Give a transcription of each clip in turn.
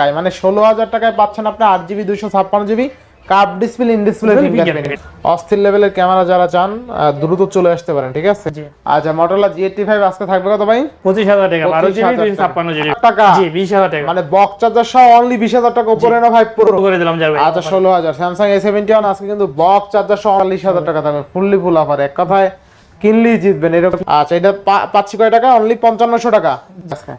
টাকায় মানে ষোলো হাজার টাকায় পাচ্ছেন আপনি আট জিবি দুইশো ছাপ্পান্ন GB cup display in display. অস্থির লেভেলের ক্যামেরা যারা চান দ্রুত চলে আসতে পারেন ঠিক আছে? আচ্ছা মোটরলা জি এইটটি ফাইভ আজকে থাকবে কত ভাই? পঁচিশ হাজার টাকা বারো জিবি 25,000 ছাপ্পান্ন জিবি টাকা? জি বিশ হাজার টাকা। মানে বক্স চার্জার সহ অনলি বিশ হাজার টাকা উপরে না ভাই? পুরো। করে দিলাম যাবে আচ্ছা ষোলো হাজার। স্যামসাং এ সেভেন্টি ওয়ান আজকে কিন্তু বক্স চার্জার সহ চল্লিশ হাজার টাকা থাকবে ফুললি ফুল অফার এক কথায় কিনলেই জিতবেন এরকম। আচ্ছা এটা পাচ্ছি কয় টাকা? অনলি পঞ্চান্নশো টাকা।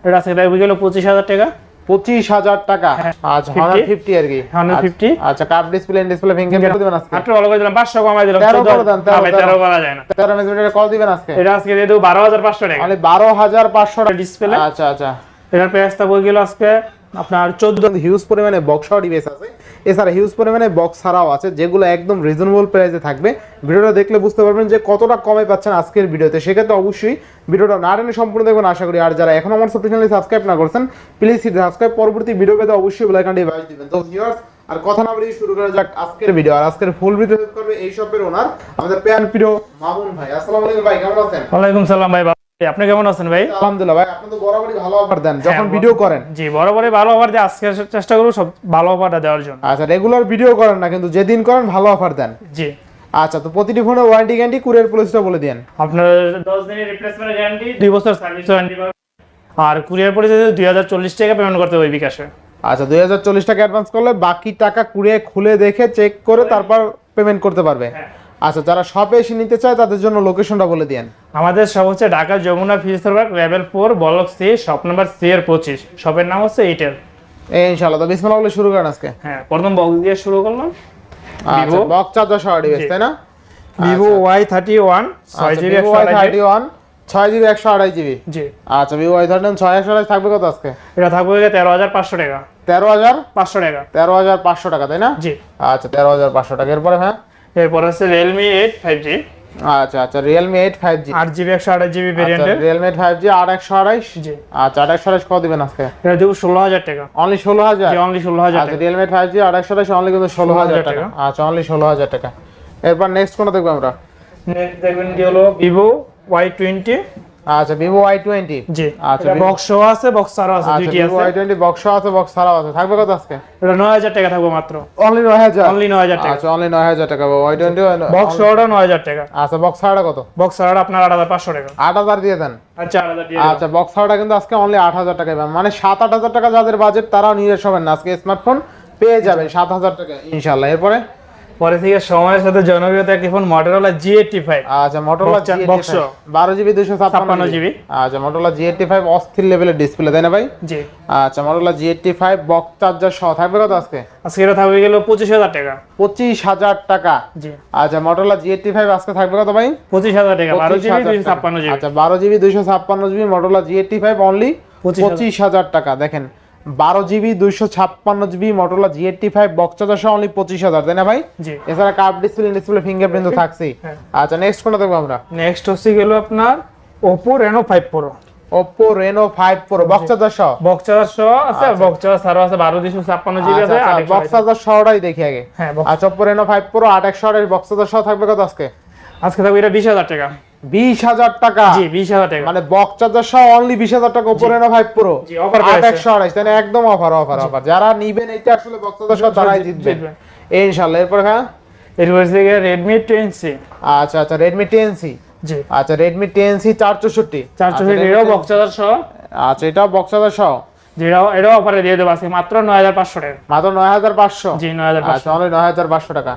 এটা আজকে থাকবে গেল পঁচিশ হাজার টাকা। পঁচিশ হাজার টাকা। আচ্ছা হান্ড্রেড ফিফটি আর কি। 150 আচ্ছা কাপ ডিসপ্লে ডিসপ্লে ফিঙ্গার দিবেন আজকে। মাত্র ভালো করে দিলাম পাঁচশো কমাই দিলাম তেরো করে দেন, তেরো, না ভাই, তেরো। তেরো করা যায় না। তেরো মেগাপিক্সেলের কল দিবেন আজকে। এটা আজকে দিয়ে দেবো বারো হাজার পাঁচশো টাকা। মানে বারো হাজার পাঁচশো টাকা ডিসপ্লে আচ্ছা আচ্ছা। এটার প্রাইসটা বই গেল আজকে আপনার চোদ্দ হিউজ পরিমাণে বক্স ডিভাইস আছে। এছাড়া হিউজ পরিমাণে বক্স ছাড়াও আছে, যেগুলো একদম রিজনেবল প্রাইসে থাকবে। ভিডিওটা দেখলে বুঝতে পারবেন যে কতটা কমে পাচ্ছেন আজকের ভিডিওতে। সেক্ষেত্রে অবশ্যই ভিডিওটা না টেনে সম্পূর্ণ দেখবেন আশা করি। আর যারা এখন আমার ছোট চ্যানেলে সাবস্ক্রাইব না করছেন প্লিজ সাবস্ক্রাইব পরবর্তী ভিডিও পেতে অবশ্যই বেল আইকনটি বাজিয়ে দিবেন। তো ভিউয়ার্স আর কথা না বলে শুরু করা যাক আজকের ভিডিও আর আজকের ফুল ভিডিও করবে এই শপের ওনার আমাদের প্যান প্রিয় মামুন ভাই। আসসালামু আলাইকুম ভাই, কেমন আছেন? ওয়ালাইকুম সালাম ভাই। আপনি কেমন আছেন ভাই? আলহামদুলিল্লাহ ভাই আপনি তো বরাবরই ভালো অফার দেন। যখন হ্যাঁ, ভিডিও করেন। জি বরাবরই ভালো অফার দিয়ে আজকে চেষ্টা করব সব ভালো অফারটা দেওয়ার জন্য। আচ্ছা রেগুলার ভিডিও করেন না কিন্তু যেদিন করেন ভালো অফার দেন। জি। আচ্ছা তো প্রতিটি ফোনে ওয়ারেন্টি গ্যারান্টি কুরিয়ার পলিসিটা বলে দেন আপনার দশ দিনের রিপ্লেসমেন্ট গ্যারান্টি দুই বছর সার্ভিস ওয়ারেন্টি আর কুরিয়ার পলিসি দুই হাজার চল্লিশ টাকা পেমেন্ট করতে হবে বিকাশে। আচ্ছা দুই হাজার চল্লিশ টাকা অ্যাডভান্স করলে বাকি টাকা কুরিয়ার খুলে দেখে চেক করে তারপর পেমেন্ট করতে পারবে। হ্যাঁ। আচ্ছা যারা শপে এসে নিতে চায় তাদের জন্য লোকেশনটা বলে দেন আমাদের সব হচ্ছে Dhaka Jamuna physics park level four block C shop number C এর পঁচিশ। শপের নাম হচ্ছে এইটেল এই ইনশাআল্লাহ। তো বিসমিল্লাহ বলে শুরু করেন আজকে। হ্যাঁ প্রথম বক্স দিয়ে শুরু করলাম। আচ্ছা বক্স চার্জার সহ ডিভাইস। তাই না? ভিভো ওয়াই থার্টি ওয়ান ছয় GB Vivo Y thirty one ছয় জিবি একশো আড়াই জিবি। জি। আচ্ছা ভিভো ওয়াই থার্টি ছয় একশো আড়াই থাকবে কত আজকে? এটা থাকবে তেরো হাজার পাঁচশো টাকা। তেরো হাজার পাঁচশো টাকা। তেরো হাজার পাঁচশো টাকা তাই না? জি। আচ্ছা তেরো হাজার পাঁচশো টাকা। এরপরে হ্যাঁ? এরপর আছে রিয়েলমি এইট ফাইভ জি আচ্ছা আচ্ছা রিয়েলমি এইট ফাইভ জি আট জিবি একশো আঠাশ জিবি ভেরিয়েন্টের রিয়েলমি ফাইভ জি আট একশো জি। আচ্ছা আট একশো আড়াইশ কত দিবেন আজকে? এটা দেবো ষোলো হাজার টাকা। অনলি ষোলো হাজার? জি অনলি ষোলো হাজার আচ্ছা Realme রিয়েলমি ফাইভ জি আট একশো অনলি কিন্তু ষোলো হাজার 16,000 টাকা। টাকা। আচ্ছা অনলি ষোলো হাজার টাকা। এরপর নেক্সট কোনটা দেখব আমরা? নেক্সট দেখবেন কি হলো? ভিভো ওয়াই টোয়েন্টি আচ্ছা ভিভো ওয়াই টোয়েন্টি জি। আচ্ছা, বক্স আছে বক্স ছাড়াও আছে আচ্ছা দুইটি আছে। ওয়াই টোয়েন্টি বক্স আছে বক্স ছাড়াও আছে। থাকবে কত আজকে? এটা নয় হাজার টাকা থাকবে মাত্র। অনলি নয় হাজার? অনলি নয় হাজার টাকা। আচ্ছা অনলি নয় হাজার টাকা। ওয়াই টোয়েন্টি বক্স সহটা নয় হাজার টাকা। আচ্ছা বক্স ছাড়া কত? বক্স ছাড়াটা আপনার আট হাজার পাঁচশো টাকা। আট হাজার দিয়ে দেন। আচ্ছা বক্স ছাড়াটা কিন্তু আজকে অনলি আট হাজার টাকা মানে সাত আট হাজার টাকা যাদের বাজেট তারাও নিয়ে সবেন না। আজকে স্মার্টফোন পেয়ে যাবেন সাত হাজার টাকা ইনশাল্লাহ এরপরে? পরে থেকে সময়ের সাথে জনপ্রিয়তা একটি ফোন এইটটি ফাইভ আচ্ছা মোটরলা Box চার- box বারো জিবি দুশো ছাপ্পান্ন জিবি। আচ্ছা এইটটি ফাইভ অস্থির লেভেলের ডিসপ্লে তাই না ভাই? জি। আচ্ছা এইটটি ফাইভ বক্স চার্জার সহ থাকবে কত আজকে? আজকে এটা থাকবে গেল পঁচিশ হাজার টাকা। পঁচিশ হাজার টাকা। জি। আচ্ছা এইটটি ফাইভ আজকে থাকবে কত ভাই? পঁচিশ হাজার টাকা বারো 25,000 জিবি দুইশো টাকা। ছাপ্পান্ন জিবি। আচ্ছা বারো জিবি দুইশো ছাপ্পান্ন GB Motorola G eighty five only 25,000 পঁচিশ হাজার টাকা দেখেন। বারো জিবি দুইশো ছাপ্পান্ন GB Motorola G eighty five box charger সহ অনলি পঁচিশ হাজার তাই না ভাই? এছাড়া কার্ভ ডিসপ্লে ডিসপ্লে ফিঙ্গারপ্রিন্ট তো থাকছেই। হ্যাঁ। আচ্ছা নেক্সট কোনটা দেখব আমরা? নেক্সট হচ্ছে গেল আপনার Oppo Reno five pro Oppo Reno five pro box charger সহ? বক্স চার্জার সহ আছে বক্স চার্জার ছাড়াও আছে বারো দুইশো ছাপ্পান্ন জিবি আছে বক্স চার্জার সহটাই দেখি আগে। হ্যাঁ আচ্ছা ওপো রেনো ফাইভ প্রো আট একশো আড়াই বক্স চার্জার সহ থাকবে কত আজকে? আজকে থাকবে এটা বিশ হাজার টাকা। বিশ হাজার টাকা। জি বিশ হাজার টাকা। মানে বক্স চার্জার সহ অনলি বিশ হাজার টাকা ফাইভ প্রো। একশো আড়াইশ তাই একদম অফার অফার অফার যারা নিবেন এটা আসলে বক্স চার্জার সহ তারাই জিতবেন জিতবেন। ইনশাল্লাহ এরপর হ্যাঁ এরপর থেকে রেডমি টেন সি আচ্ছা আচ্ছা রেডমি টেন সি জি। আচ্ছা রেডমি টেন সি চার চৌষট্টি চারশো এটাও বক্স চার্জার সহ। আচ্ছা এটাও বক্স চার্জার সহ? যেটাও এটাও অফারে দিয়ে দেবো আজকে। মাত্র নয় হাজার পাঁচশো টাকা। মাত্র নয় হাজার পাঁচশো? জি নয় হাজার পাঁচশো। আচ্ছা নয় হাজার পাঁচশো টাকা।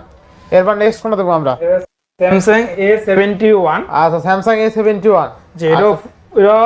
এরপর নেক্সট কোনটা দেখব আমরা। স্যামসাং এ সেভেন্টি ওয়ান আচ্ছা স্যামসাং এ সেভেন্টি ওয়ান যে এটা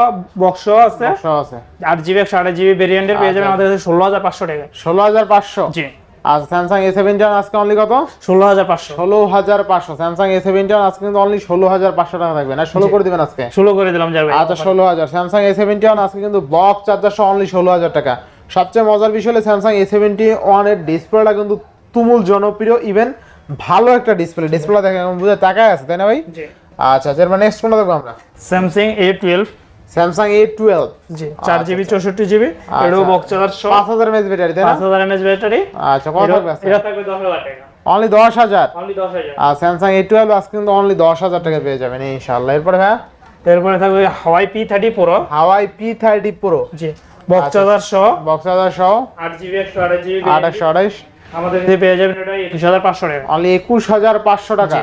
বক্স আছে। আছে। আট জিবি একশো আঠাশ জিবি ভেরিয়েন্টের পেয়ে যাবেন আমাদের কাছে ষোলো হাজার পাঁচশো টাকা। ষোলো হাজার পাঁচশো? জি। আচ্ছা স্যামসাং এ সেভেন্টি ওয়ান আজকে অনলি কত? ষোলো হাজার পাঁচশো। ষোলো হাজার পাঁচশো। স্যামসাং এ সেভেন্টি ওয়ান আজকে কিন্তু অনলি ষোলো হাজার পাঁচশো টাকা থাকবে। না ষোলো করে দিবেন আজকে? ষোলো করে দিলাম যাবে। আচ্ছা ষোলো হাজার। স্যামসাং এ সেভেন্টি ওয়ান আজকে কিন্তু বক্স চার্জার সহ অনলি ষোলো হাজার টাকা। সবচেয়ে মজার বিষয় হলো স্যামসাং এ সেভেন্টি ওয়ানের ডিসপ্লেটা কিন্তু তুমুল জনপ্রিয়। ইভেন ভালো একটা ডিসপ্লে ডিসপ্লে দেখে এখন বুঝে তাকায় আছে তাই না ভাই? জি। আচ্ছা আচ্ছা এরপর নেক্সট কোনটা দেখব আমরা? Samsung A twelve Samsung A twelve জি চার জিবি চৌষট্টি জিবি এটাও বক্স চার্জার সহ পাঁচ হাজার এমএচ ব্যাটারি তাই না? পাঁচ হাজার এমএচ ব্যাটারি আচ্ছা কত থাকবে এটা থাকবে দশ হাজার টাকা। অনলি দশ হাজার? অনলি দশ হাজার। আর স্যামসাং এ টুয়েলভ আজকে কিন্তু অনলি দশ হাজার টাকা পেয়ে যাবেন ইনশাল্লাহ এরপরে হ্যাঁ এরপরে থাকবে Huawei P thirty pro Huawei P thirty pro জি বক্স চার্জার সহ। বক্স সহ। আট জিবি একশো আঠাশ জিবি আট একশো আঠাইশ আমাদের কাছে পেয়ে যাবেন এটা একুশ হাজার পাঁচশো টাকা। অনলি একুশ হাজার পাঁচশো টাকা।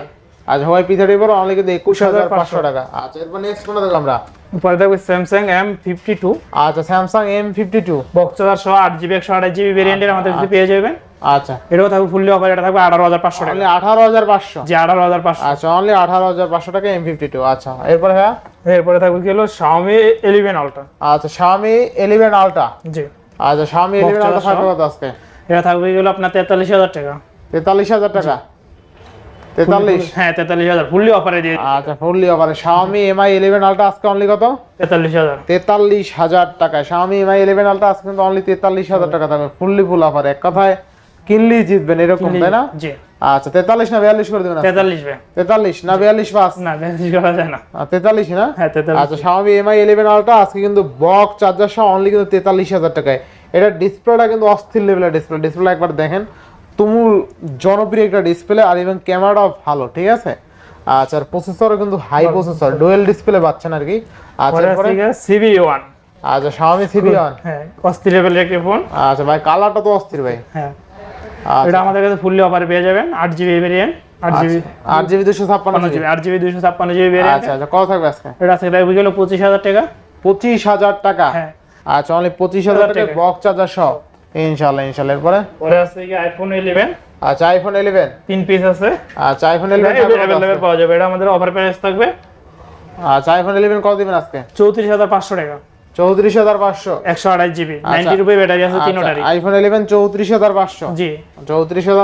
পর অনলি কিন্তু একুশ হাজার পাঁচশো টাকা। আচ্ছা এরপর নেক্সট কোনটা আমরা? পরে থাকবে স্যামসাং এম ফিফটি টু আচ্ছা Samsung M fifty two box charger সহ আট জিবি একশো আঠাশ জিবি ভেরিয়েন্টের আমাদের কাছে পেয়ে যাবেন। আচ্ছা। এটাও থাকবে ফুললি অফার এটা থাকবে আঠারো হাজার পাঁচশো টাকা। আঠারো হাজার পাঁচশো। জি আঠারো হাজার পাঁচশো। আচ্ছা অনলি আঠারো হাজার পাঁচশো টাকা এম ফিফটি টু আচ্ছা এরপরে হ্যাঁ? এরপরে থাকবে কি হলো? শাওমি এলিভেন আলট্রা আচ্ছা স্বামী এলিভেন আলট্রা জি। আচ্ছা স্বামী এলিভেন আলট্রা থাকবে আজকে? এটা থাকবে কি আপনার তেতাল্লিশ হাজার টাকা। তেতাল্লিশ হাজার টাকা? তেতাল্লিশ? হ্যাঁ তেতাল্লিশ হাজার ফুললি অফারে দিয়ে আচ্ছা ফুললি অফারে স্বামী এমআই ইলেভেন আলট্রা আজকে অনলি কত? তেতাল্লিশ হাজার। তেতাল্লিশ হাজার টাকা স্বামী এমআই ইলেভেন আলট্রা আজকে কিন্তু অনলি তেতাল্লিশ হাজার টাকা থাকবে। ফুললি ফুল অফার এক কথায় কিনলেই জিতবেন এরকম তাই না? জি। আচ্ছা তেতাল্লিশ না বিয়াল্লিশ করে দেবেন? তেতাল্লিশ তেতাল্লিশ না বিয়াল্লিশ পাঁচ না বিয়াল্লিশ করা যায় না। তেতাল্লিশ না? হ্যাঁ আচ্ছা স্বামী এমআই ইলেভেন আলট্রা আজকে কিন্তু বক চার্জার সহ অনলি কিন্তু তেতাল্লিশ হাজার টাকায়। এটা ডিসপ্লেটা কিন্তু অস্থির লেভেলের ডিসপ্লে ডিসপ্লে একবার দেখেন। তুমুল জনপ্রিয় একটা ডিসপ্লে আর ইভেন ক্যামেরাটাও ভালো ঠিক আছে? আচ্ছা আর প্রসেসরও কিন্তু হাই প্রসেসর ডুয়েল ডিসপ্লে পাচ্ছেন আর কি। আচ্ছা সিবি ওয়ান আচ্ছা স্বামী সিবি ওয়ান হ্যাঁ অস্থির লেভেলের একটি ফোন আচ্ছা ভাই কালারটা তো অস্থির ভাই। হ্যাঁ। আচ্ছা। এটা আমাদের কাছে ফুললি অফারে পেয়ে যাবেন আট জিবি ভেরিয়েন্ট আট জিবি আট জিবি দুশো ছাপ্পান্ন জিবি জিবি আট জিবি দুইশো ছাপ্পান্ন জিবি ভেরিয়েন্ট আচ্ছা আচ্ছা কত থাকবে আজকে? এটা আজকে থাকবে পঁচিশ হাজার টাকা। পঁচিশ হাজার টাকা? হ্যাঁ। আচ্ছা অনলি পঁচিশ হাজার টাকা টাকা। বক চার্জার সহ। ইনশাল্লাহ ইনশাল্লাহ এরপরে? পরে আছে কি আইফোন ইলেভেন আচ্ছা আইফোন ইলেভেন তিন পিস আছে। আচ্ছা আইফোন ইলেভেন অ্যাভেলেবেল পাওয়া যাবে। এটা আমাদের অফার প্রাইস থাকবে। আচ্ছা আইফোন ইলেভেন কত দিবেন আজকে? চৌত্রিশ হাজার পাঁচশো টাকা। চৌত্রিশ হাজার পাঁচশো। একশো আঠাশ জিবি নাইনটি রুপি ব্যাটারি আছে তিনোটারই আইফোন জি।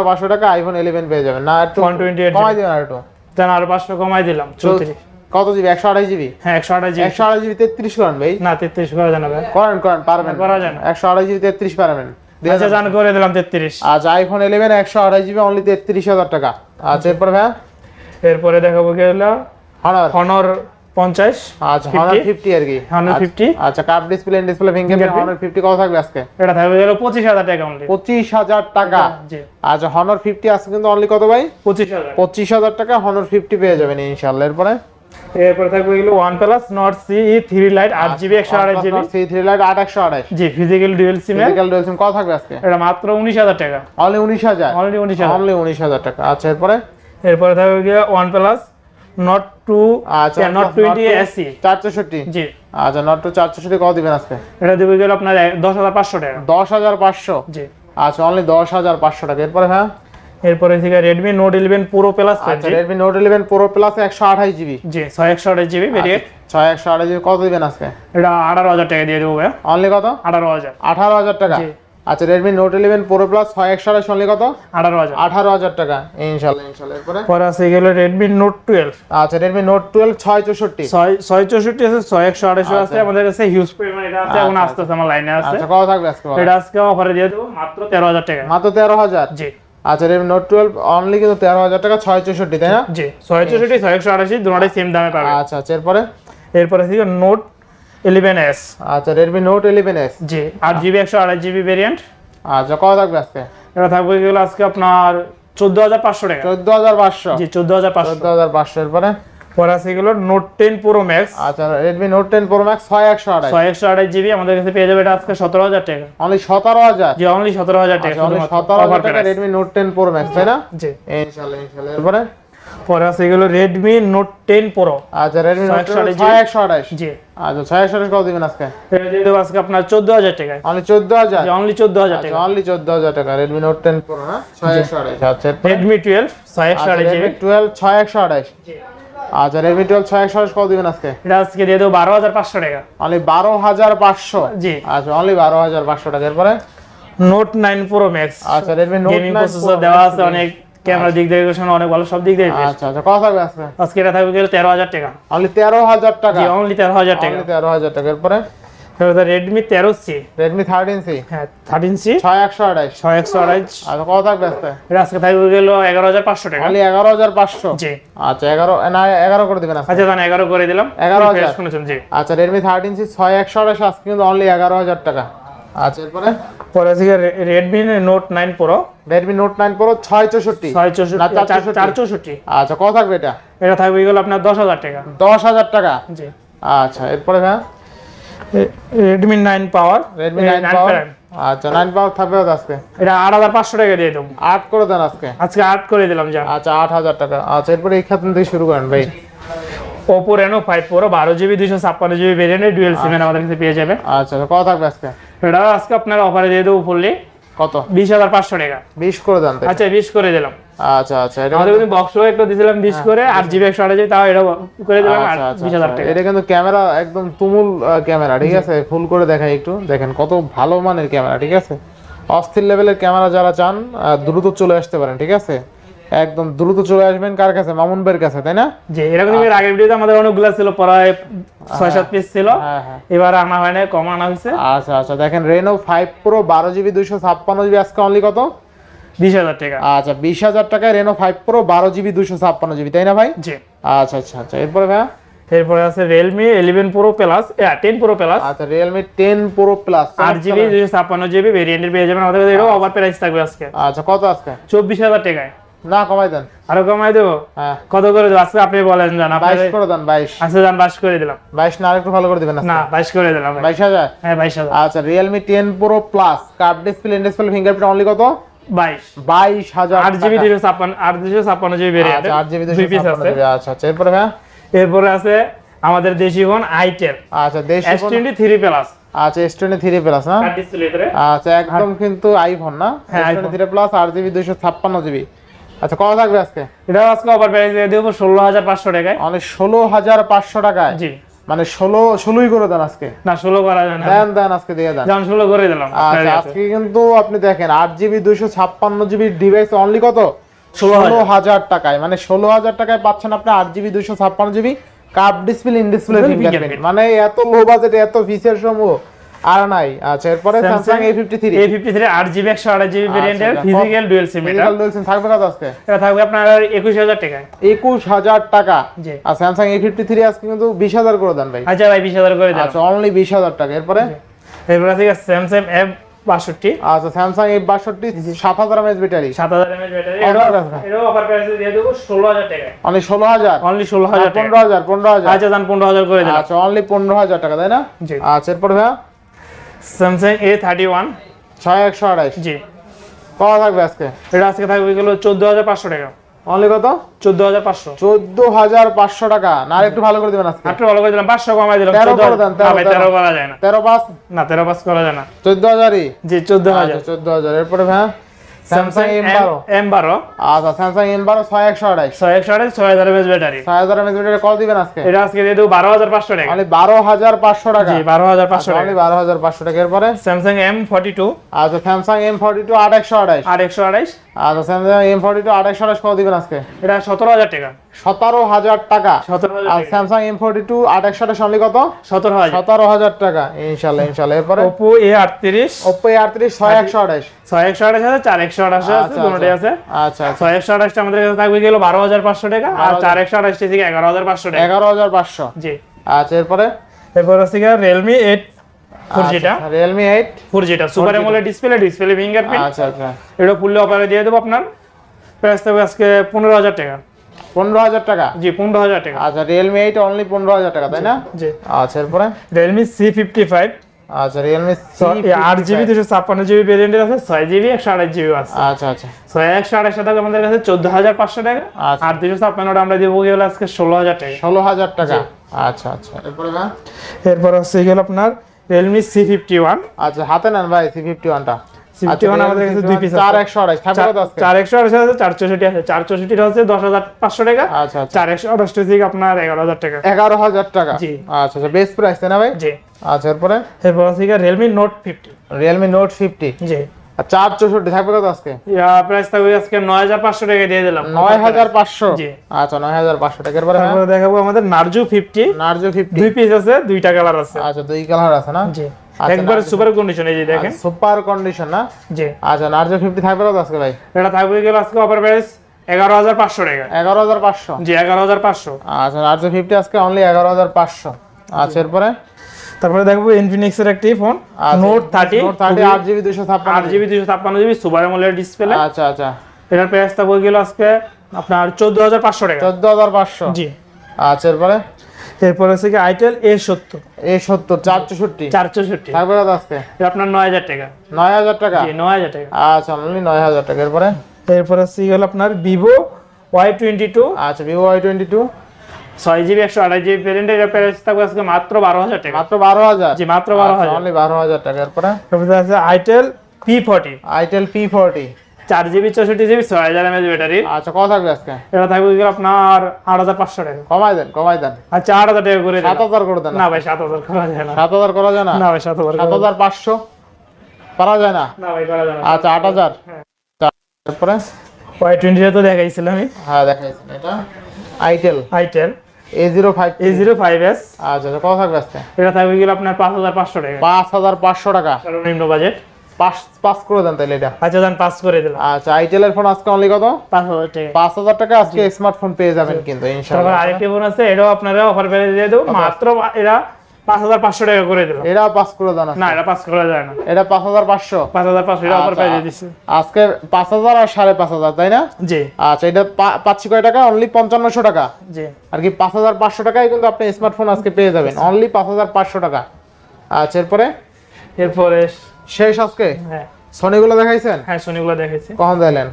পাঁচশো টাকা আইফোন ইলেভেন পেয়ে যাবেন। না একটু 128 কমাই দিবেন আর একটু। দেন আর পাঁচশো কমাই দিলাম চৌত্রিশ। কত জিবি? একশো আঠাশ জিবি? হ্যাঁ একশো আঠাশ জিবি। একশো আঠাশ জিবি তেত্রিশ করেন ভাই। না তেত্রিশ করা জানাবে করেন করেন পারবেন। করা যায় না। একশো আঠাশ জিবি তেত্রিশ পারবেন। আচ্ছা জান করে দিলাম তেত্রিশ। আচ্ছা আইফোন ইলেভেন একশো আঠাশ জিবি অনলি তেত্রিশ হাজার টাকা। আচ্ছা এরপর ভাই? এরপরে দেখাবো কি হলো? হনার হনর পঞ্চাশ আচ্ছা হনার 50 ফিফটি আর কি। হনর আচ্ছা, ফিফটি আচ্ছা cup display display fingerprint Honor fifty কত থাকবে আজকে? এটা থাকবে পঁচিশ হাজার টাকা অনলি পঁচিশ হাজার টাকা। আচ্ছা হনার ফিফটি আজকে কিন্তু অনলি কত ভাই? পঁচিশ হাজার। পঁচিশ হাজার টাকা হনার ফিফটি পেয়ে যাবেন ইনশাল্লাহ এরপরে? এরপরে থাকবে গেল OnePlus Nord C three lite আট জিবি একশো আঠাশ জিবি সি থ্রি লাইট আট একশো আঠাশ জি ফিজিক্যাল ডুয়েল সিমের ফিজিক্যাল ডুয়েল সিম কত থাকবে আজকে? এটা মাত্র উনিশ হাজার টাকা। অনলি উনিশ হাজার? অনলি উনিশ হাজার। অনলি উনিশ হাজার টাকা। আচ্ছা এরপরে? এরপরে থাকবে গিয়ে ওয়ান প্লাস নট টু আচ্ছা নট টোয়েন্টি এসি চার চৌষট্টি জি। আচ্ছা নট টু চার চৌষট্টি কত দিবেন আজকে? এটা দেবে গেল আপনার দশ হাজার পাঁচশো টাকা। দশ হাজার পাঁচশো? জি। আচ্ছা অনলি দশ হাজার পাঁচশো টাকা। এরপরে হ্যাঁ? এরপরে থেকে Redmi note eleven pro plus আচ্ছা নোট ইলেভেন প্রো প্লাস একশো আঠাশ জিবি জি ছয় একশো আঠাশ জিবি ভেরিয়েন্ট একশো আঠাশ জিবি কত দিবেন আজকে? এটা আঠারো হাজার টাকা দিয়ে দেবো ভাইয়া। অনলি কত? আঠারো হাজার। আঠারো হাজার টাকা? জি। আচ্ছা ইলেভেন প্রো প্লাস ছয় একশো আঠাশ অনলি কত? আঠারো হাজার। আঠারো হাজার টাকা। ইনশাল্লাহ ইনশাল্লাহ এরপরে? পরে আছে গেল রেডমি নোট টুয়েলভ আচ্ছা রেডমি নোট টুয়েলভ ছয় চৌষট্টি। ছয় ছয় চৌষট্টি আছে ছয় একশো আঠাশো আছে আমাদের কাছে হিউজ পরিমাণ এটা আছে এখন আস্তে আস্তে আমার লাইনে আছে আচ্ছা। কত থাকবে আজকে? এটা আজকে অফারে দিয়ে দেবো মাত্র তেরো হাজার টাকা। মাত্র তেরো হাজার? জি। আচ্ছা রেডমি নোট টুয়েলভ অনলি কিন্তু তেরো হাজার টাকা ছয় চৌষট্টি তাই না? জি ছয় চৌষট্টি ছয় একশো আঠাশি দুটাই সেম দামে পাবে। আচ্ছা আচ্ছা এরপরে? এরপরে থেকে নোট ইলেভেন এস আচ্ছা রেডমি নোট ইলেভেন এস জি আট জিবি একশো আড়াই জিবি ভেরিয়েন্ট আচ্ছা কত থাকবে আজকে? এটা থাকবে এগুলো আজকে আপনার চোদ্দ হাজার পাঁচশো টাকা। চোদ্দ হাজার পাঁচশো। জি চোদ্দ হাজার পাঁচশো। চোদ্দ হাজার পাঁচশো এরপরে? পরে আছে নোট টেন প্রো ম্যাক্স আচ্ছা Redmi note ten pro max ছয় একশো আঠাশ ছয় একশো আঠাশ জিবি আমাদের কাছে পেয়ে যাবে এটা আজকে সতেরো হাজার টাকা। অনলি সতেরো হাজার? জি অনলি সতেরো হাজার টাকা সতেরো হাজার টাকা Redmi note ten pro max তাই না? জি। ইনশাল্লাহ ইনশাল্লাহ। এরপরে? পরে আছে গেলো রেডমি নোট টেন প্রো আচ্ছা রেডমি নোট ছয় একশো আঠাশ জি। আচ্ছা ছয় একশো আঠাশ কত দিবেন আজকে? এটা দিয়ে দেবো আজকে আপনার চোদ্দ হাজার টাকায়। অনলি চোদ্দ হাজার? অনলি চোদ্দ হাজার আচ্ছা টাকা। অনলি চোদ্দ হাজার টাকা রেডমি নোট টেন প্রো ছয় একশো আঠাশ আচ্ছা রেডমি টুয়েলভ ছয় একশো আঠাশ টুয়েলভ ছয় একশো আঠাশ আচ্ছা রেডমি টুয়েলভ ছয় একশো কত দিবেন আজকে? এটা আজকে দিয়ে দেবো বারো হাজার পাঁচশো টাকা। অনলি বারো হাজার পাঁচশো? জি। আচ্ছা অনলি বারো হাজার পাঁচশো টাকা। এরপরে? নোট নাইন প্রো ম্যাক্স আচ্ছা রেডমি নোট গেমিং প্রসেসর দেওয়া আছে অনেক ক্যামেরা দিক দিয়ে অনেক ভালো সব দিক দিয়ে আচ্ছা আচ্ছা কত থাকবে আজকে? আজকে এটা থাকবে গেলে তেরো হাজার টাকা। অনলি তেরো হাজার টাকা? অনলি তেরো হাজার টাকা। তেরো হাজার টাকা। এরপরে? রেডমি তেরো সি রেডমি থার্টিন সি হ্যাঁ থার্টিন সি ছয় একশো ছয় একশো আড়াইশ। আচ্ছা কত থাকবে আজকে আজকে থাকবে গেল এগারো হাজার পাঁচশো টাকা। অনলি এগারো হাজার পাঁচশো? জি। আচ্ছা এগারো না এগারো করে দিবেন আচ্ছা তাহলে এগারো করে দিলাম। 11,000 Fresh শুনেছেন জি। আচ্ছা রেডমি থার্টিন সি ছয় একশো আজকে কিন্তু অনলি এগারো হাজার টাকা। আচ্ছা এরপরে? পরে আছে Redmi note nine pro Redmi note nine pro ছয় চৌষট্টি। ছয় চৌষট্টি। চার চৌষট্টি। আচ্ছা কত থাকবে এটা? এটা থাকবে গেল আপনার দশ হাজার টাকা। দশ হাজার টাকা? জি। আচ্ছা এরপরে হ্যাঁ? Redmi nine power Redmi nine power আচ্ছা নাইন পাওয়ার থাকবে আজকে? এটা আট হাজার পাঁচশো টাকা দিয়ে দেবো। আট করে দেন আজকে? আজকে আট করে দিলাম যা। আচ্ছা আট হাজার টাকা। আচ্ছা এরপরে এই খাতন থেকে শুরু করেন ভাই। ওপো রেনো ফাইভ প্রো বারো জিবি দুইশো ছাপ্পান্ন জিবি ভেরিয়েন্টের ডুয়েল সিমের আমাদের কাছে পেয়ে যাবে। আচ্ছা আচ্ছা কত থাকবে আজকে? এটা আজকে আপনার অফারে দিয়ে দেবো ফুললি কত? বিশ হাজার পাঁচশো টাকা। বিশ করে দেন আচ্ছা বিশ করে দিলাম। আচ্ছা আচ্ছা এটা আমাদের কিন্তু বক্সও দিয়েছিলাম বিশ করে আট জিবি একশো আট জিবি তাও এটা করে দিলাম আর আচ্ছা, আচ্ছা, বিশ হাজার আচ্ছা। টাকা। এটা কিন্তু ক্যামেরা একদম তুমুল ক্যামেরা ঠিক আছে? ফুল করে দেখাই একটু। দেখেন কত ভালো মানের ক্যামেরা ঠিক আছে? অস্থির লেভেলের ক্যামেরা যারা চান দ্রুত চলে আসতে পারেন ঠিক আছে? একদম দ্রুত চলে আসবেন কার কাছে? মামুন ভাইয়ের কাছে তাই না? যে এরকম এর আগের ভিডিওতে আমাদের অনেকগুলো ছিল প্রায় ছয় সাত পিস ছিল। হ্যাঁ হ্যাঁ। এবার আনা হয় না কম আনা হয়েছে। আচ্ছা আচ্ছা দেখেন রেনো ফাইভ প্রো বারো জিবি দুইশো ছাপ্পান্ন জিবি আজকে অনলি কত? বিশ হাজার টাকা। আচ্ছা বিশ হাজার টাকায় রেনো ফাইভ প্রো বারো জিবি ছাপ্পান্ন জিবি তাই না ভাই? জি। আচ্ছা আচ্ছা আচ্ছা এরপরে ভাইয়া এরপরে আছে Realme eleven pro plus ten pro plus আচ্ছা রিয়েলমি টেন প্রো প্লাস আট জিবি দুশো ছাপ্পান্ন জিবি ভেরিয়েন্টের পেয়ে যাবেন আমাদের এটাও ওভার প্রাইস থাকবে আজকে। আচ্ছা কত আজকে? চব্বিশ হাজার টাকায়। না কমাই দেন। আরও কমাই দেবো? হ্যাঁ। কত করে দেবো? আজকে আপনি বলেন জান বাইশ করে দেন বাইশ। বাইশ করে দিলাম। বাইশ না আরেকটু ভালো করে দিবেন না বাইশ করে দিলাম বাইশ হাজার? হ্যাঁ বাইশ হাজার। আচ্ছা Realme ten pro plus card display display fingerprint only কত? বাইশ। বাইশ হাজার আট জিবি দুশো ছাপ্পান্ন আট দুশো ছাপ্পান্ন জিবি ভেরিয়েন্ট আচ্ছা আট জিবি দুই পিস আছে। আচ্ছা আচ্ছা এরপরে এরপরে আছে আমাদের দেশি ফোন আইটেল আচ্ছা দেশ এস টোয়েন্টি থ্রি প্লাস আচ্ছা এস টোয়েন্টি থ্রি প্লাস না? আচ্ছা একদম কিন্তু আইফোন না? হ্যাঁ, থ্রি প্লাস আট জিবি দুইশো ছাপ্পান্ন জিবি। আচ্ছা কত থাকবে আজকে? এটা আজকে অফার প্রাইস দিয়ে দেবো ষোলো হাজার পাঁচশো টাকায়। অনেক ষোলো হাজার পাঁচশো টাকায়। জি। মানে ষোলো ষোলোই করে দেন আজকে। না ষোলো করা যায় দেন দেন আজকে দিয়ে দেন। যান ষোলো করে দিলাম আচ্ছা আজকে কিন্তু আপনি দেখেন আট জিবি দুইশো ছাপ্পান্ন জিবি ডিভাইস অনলি কত? 16,000 ষোলো হাজার টাকায়। মানে ষোলো হাজার টাকায় পাচ্ছেন আপনি আট জিবি দুইশো ছাপ্পান্ন GB cup display in display মানে এত লো বাজেটে এত ফিচার সমূহ। আর নাই। আচ্ছা এরপরে Samsung A fifty three A fifty three আট জিবি একশো আট জিবি ভেরিয়েন্টের ফিজিক্যাল ডুয়েল সিম এটা। থাকবে কত আজকে? এটা থাকবে আপনার একুশ হাজার টাকায়। একুশ হাজার টাকা। জি। আর ফিফটি থ্রি আজকে কিন্তু বিশ হাজার করে দেন ভাই। আচ্ছা ভাই বিশ হাজার করে দিলাম আচ্ছা অনলি বিশ হাজার টাকা। এরপরে? এরপর আছে স্যামসাং এফ বাষট্টি। আচ্ছা স্যামসাং এ বাষট্টি সাত হাজার এমএচ ব্যাটারি সাত হাজার এমএচ ব্যাটারি এটাও অফার প্রাইসে দিয়ে দেবো ষোলো হাজার অনলি ষোলো হাজার? অনলি ষোলো হাজার পনেরো হাজার পনেরো হাজার। আচ্ছা পনেরো হাজার করে আচ্ছা অনলি পনেরো হাজার টাকা তাই না? আচ্ছা এরপরে ভাইয়া? স্যামসাং এ থার্টি ওয়ান ছয় একশো আড়াইশ। জি। কত থাকবে আজকে? এটা আজকে থাকবে গেলো চোদ্দ হাজার পাঁচশো টাকা। অনলি কত? চোদ্দ হাজার পাঁচশো। চোদ্দ হাজার পাঁচশো টাকা। না একটু ভালো করে দিবেন আজকে। একটু ভালো করে দিলাম। পাঁচশো কমাই দিলাম। তেরো 14 করে দেন, তেরো, করা যায় না। তেরো পাঁচ? না তেরো পাঁচ করা যায় না। চোদ্দ হাজারই? জি চোদ্দ হাজার। আচ্ছা চোদ্দ হাজার। এরপরে ভাইয়া স্যামসাং এম বারো এম বারো আচ্ছা স্যামসাং এম বারো ছয় একশো আড়াইশ ছয় একশো আঠাশ ছয় হাজার এমএস ব্যাটারি। ছয় হাজার এমএস ব্যাটারি কল দিবেন আজকে? এটা আজকে দিয়ে দেবো বারো হাজার পাঁচশো টাকা। মানে বারো হাজার পাঁচশো টাকা। বারো হাজার পাঁচশো টাকা। বারো হাজার পাঁচশো টাকা। এরপরে? স্যামসাং এম ফর্টি টু আচ্ছা স্যামসাং এম ফর্টি টু আট একশো আড়াইশ আর একশো আঠাইশ আচ্ছা স্যামসাং এম ফর্টি টু আট একশো কত দিবেন আজকে? এটা সতেরো হাজার টাকা। সতেরো হাজার টাকা। সতেরো আর স্যামসাং এম ফর্টি টু আট একশো আঠাশ অনলি কত? সতেরো হাজার। সতেরো হাজার টাকা। ইনশাল্লাহ ইনশাল্লাহ। এরপরে? ওপো এ আটত্রিশ। ওপো এ আটত্রিশ ছয় একশো আঠাশ ছয় একশো আঠাশ আছে চার একশো আঠাশ আছে আচ্ছা, দুটোটাই আছে। আচ্ছা আচ্ছা। ছয় একশো আঠাশটা আমাদের কাছে থাকবে গেলো বারো হাজার পাঁচশো টাকা আর চার একশো আঠাশটি থেকে এগারো হাজার পাঁচশো টাকা। এগারো হাজার পাঁচশো। জি। আচ্ছা এরপরে? এরপর আছে রিয়েলমি এইট ফোর জিটা Realme eight four জিটা super AMOLED display display fingerprint আচ্ছা আচ্ছা। এটা ফুললে অফারে দিয়ে দেবো আপনার। প্রাইস থাকবে আজকে টাকা। পনেরো হাজার টাকা? জি পনেরো হাজার টাকা। আচ্ছা রিয়েলমি এইট অনলি পনেরো হাজার টাকা তাই না? জি আচ্ছা এরপরে? রিয়েলমি সি ফিফটি ফাইভ আচ্ছা রিয়েলমি আট জিবি দুশো ছাপ্পান্ন জিবি ভেরিয়েন্টের আছে ছয় জিবি একশো আঠাশ জিবি আছে। আচ্ছা আচ্ছা। ছয় একশো আঠাশ টাকা আমাদের কাছে চোদ্দ হাজার পাঁচশো টাকা। আচ্ছা। আর দুশো ছাপ্পান্নটা আমরা দেবো গেলে আজকে ষোলো হাজার টাকা। ষোলো হাজার টাকা। আচ্ছা আচ্ছা। এরপরে এরপর হচ্ছে গেল আপনার? রিয়েলমি সি ফিফটি ওয়ান আচ্ছা হাতে নেন ভাই সি ফিফটি ওয়ানটা সি ফিফটি ওয়ান আমাদের কাছে দুই পিস চার একশো আড়াইশ থাকবে কত আজকে? চার একশো আঠাশ আছে চার চৌষট্টি আছে। চার চৌষট্টিটা হচ্ছে দশ হাজার পাঁচশো টাকা। আচ্ছা আচ্ছা। চার একশো থেকে আপনার এগারো হাজার টাকা। এগারো হাজার টাকা? জি। আচ্ছা আচ্ছা বেস্ট প্রাইস তাই না ভাই? জি। আচ্ছা এরপরে? Realme note fifty Realme note fifty জি। চার চৌষট্টি থাকবে কত আজকে? প্রাইস থাকবে আজকে নয় হাজার পাঁচশো টাকা দিয়ে দিলাম। নয় হাজার পাঁচশো? আচ্ছা নয় হাজার পাঁচশো টাকা। এরপরে দেখাবো আমাদের নার্জু ফিফটি নার্জো ফিফটি দুই পিস আছে দুইটা কালার আছে। আচ্ছা দুই কালার আছে না? জি। আচ্ছা, সুপার কন্ডিশন এই যে দেখেন। সুপার কন্ডিশন না? জি। আচ্ছা নার্জো ফিফটি থাকবে কত আজকে ভাই? এটা থাকবে গেল আজকে অফার প্রাইস এগারো হাজার পাঁচশো টাকা। এগারো হাজার পাঁচশো? জি এগারো হাজার পাঁচশো। আচ্ছা নার্জো ফিফটি আজকে অনলি এগারো হাজার পাঁচশো। আচ্ছা এরপরে? তারপরে দেখব ইনফিনিক্স এর একটি phone note thirty note thirty আট জিবি দুশো ছাপ্পান্ন আট জিবি দুশো ছাপ্পান্ন জিবি সুপার এমোলেড ডিসপ্লে আচ্ছা আচ্ছা। এটার প্রাইস থাকবে গেল আজকে আপনার চোদ্দ হাজার পাঁচশো টাকা। চোদ্দ হাজার পাঁচশো? জি। আচ্ছা এরপরে? এরপর হচ্ছে কি আইটেল এ সত্তর। এ সত্তর চার চৌষট্টি। চার চৌষট্টি। কত আজকে? আপনার নয় হাজার টাকা। নয় হাজার টাকা? জি নয় হাজার টাকা। আচ্ছা অনলি নয় হাজার টাকা। এরপরে? এরপর হচ্ছে হলো আপনার ভিভো ওয়াই টোয়েন্টি টু আচ্ছা ভিভো ওয়াই টোয়েন্টি টু ছয় জিবি একশো আঠাশ জিবি ভ্যারিয়েন্টের এটা প্রাইস থাকবে আজকে মাত্র বারো হাজার টাকা। মাত্র বারো হাজার? জি মাত্র বারো হাজার। অনলি বারো হাজার টাকা। এরপরে? তারপরে আছে itel P forty itel P forty চার জিবি চৌষট্টি জিবি ছয় হাজার এমএচ ব্যাটারি আচ্ছা কত থাকবে আজকে? এটা থাকবে আপনার আট হাজার পাঁচশো টাকা। কমাই দেন কমাই দেন। আচ্ছা আট হাজার টাকা করে সাত হাজার করে দেন। না ভাই সাত হাজার করা যায় না। সাত হাজার করা যায় না? না ভাই সাত হাজার সাত হাজার পাঁচশো? করা যায় না? না ভাই করা যায় না। আচ্ছা আট হাজার। হ্যাঁ। তারপরে? ওয়াই টোয়েন্টি তো দেখাইছিলাম আমি। হ্যাঁ দেখাইছেন এটা। Itel itel A zero five A zero five S আচ্ছা আচ্ছা কত থাকবে আজকে? এটা থাকবে কি আপনার পাঁচ হাজার পাঁচশো টাকা। পাঁচ হাজার পাঁচশো টাকা। সর্বনিম্ন বাজেট পাস পাস করে দেন তাহলে এটা। আচ্ছা পাস করে দিলাম। আচ্ছা আইটেল এর ফোন আজকে অনলি কত? পাঁচ হাজার টাকা। আজকে স্মার্টফোন পেয়ে যাবেন কিন্তু ইনশাআল্লাহ। আরেকটি ফোন আছে এটাও আপনারা অফার পেয়ে দিয়ে দেবো মাত্র এরা পাঁচ হাজার পাঁচশো টাকা করে দিলাম এটা পাস করে দেন না। এটা পাস করা যায় না। এটা পাঁচ হাজার পাঁচশো। পাঁচ হাজার পাঁচশো এটা অফার আচ্ছা। পেয়ে আজকে পাঁচ হাজার আর সাড়ে পাঁচ হাজার তাই না? জি। আচ্ছা এটা পাচ্ছি কয় টাকা? অনলি পঞ্চান্নশো টাকা। জি। আর কি পাঁচ হাজার পাঁচশো টাকায় কিন্তু আপনি স্মার্টফোন আজকে পেয়ে যাবেন। অনলি হাজার পাঁচশো টাকা। আচ্ছা এরপরে? এরপরে শেষ আজকে? হ্যাঁ। সনিগুলো দেখাইছেন? হ্যাঁ সোনিগুলো দেখেছি কখন দিলেন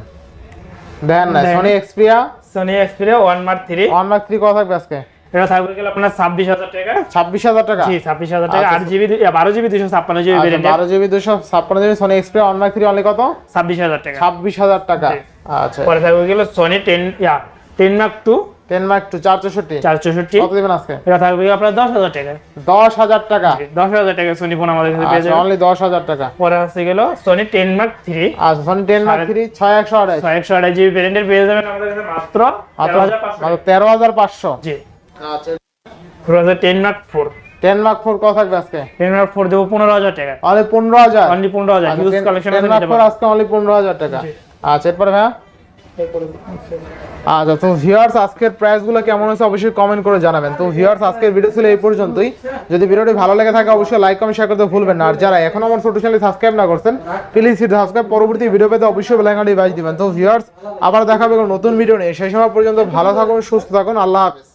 দেন না। Sony Xperia Sony Xperia one mark three one mark three কত থাকবে আজকে? এটা থাকবে গেলে আপনার ছাব্বিশ হাজার টাকা। ছাব্বিশ হাজার টাকা? জি ছাব্বিশ হাজার টাকা। আট জিবি বারো জিবি দুশো ছাপ্পান্ন জিবি বারো জিবি দুশো ছাপ্পান্ন GB Sony Xperia one three only কত? ছাব্বিশ হাজার টাকা। ছাব্বিশ হাজার টাকা। আচ্ছা। পরে থাকবে গেলে Sony ten yeah ten mark two ten mark two চার চৌষট্টি। চার চৌষট্টি। কত দিবেন আজকে? এটা থাকবে আপনার দশ হাজার টাকা। দশ হাজার টাকা। দশ হাজার টাকা সোনি ফোন আমাদের কাছে পেয়ে যাবেন অনলি দশ হাজার টাকা। পরে আছে গেল সোনি টেন মার্ক থ্রি আচ্ছা সনি টেন মার্ক থ্রি ছয় একশো আড়াই। ছয় একশো আঠাশ জিবি ভেরিয়েন্টের পেয়ে যাবেন আমাদের কাছে মাত্র তেরো হাজার পাঁচশো। তেরো হাজার পাঁচশো। জি। আচ্ছা। পুরো ten mark four ten mark four কত থাকবে আজকে? টেন মার্ক ফোর দেবো পনেরো হাজার টাকা। অনলি পনেরো হাজার? অনলি পনেরো হাজার huge collection ten mark four আজকে অনলি পনেরো হাজার টাকা। আচ্ছা এরপরে ভাইয়া? আচ্ছা তো ভিউয়ার্স আজকের প্রাইস কেমন হয়েছে অবশ্যই কমেন্ট করে জানাবেন। তো ভিউয়ার্স আজকের ভিডিও ছিল এই পর্যন্তই। যদি ভিডিওটি ভালো লেগে থাকে অবশ্যই লাইক কমেন্ট শেয়ার করতে ভুলবেন না। আর যারা এখন আমার ছোট চ্যানেল সাবস্ক্রাইব না করছেন প্লিজ সাবস্ক্রাইব পরবর্তী ভিডিও পেতে অবশ্যই বাজ দিবেন। তো ভিউয়ার্স আবার দেখাবে নতুন ভিডিও নিয়ে। সেই সময় পর্যন্ত ভালো থাকুন সুস্থ থাকুন। আল্লাহ হাফেজ।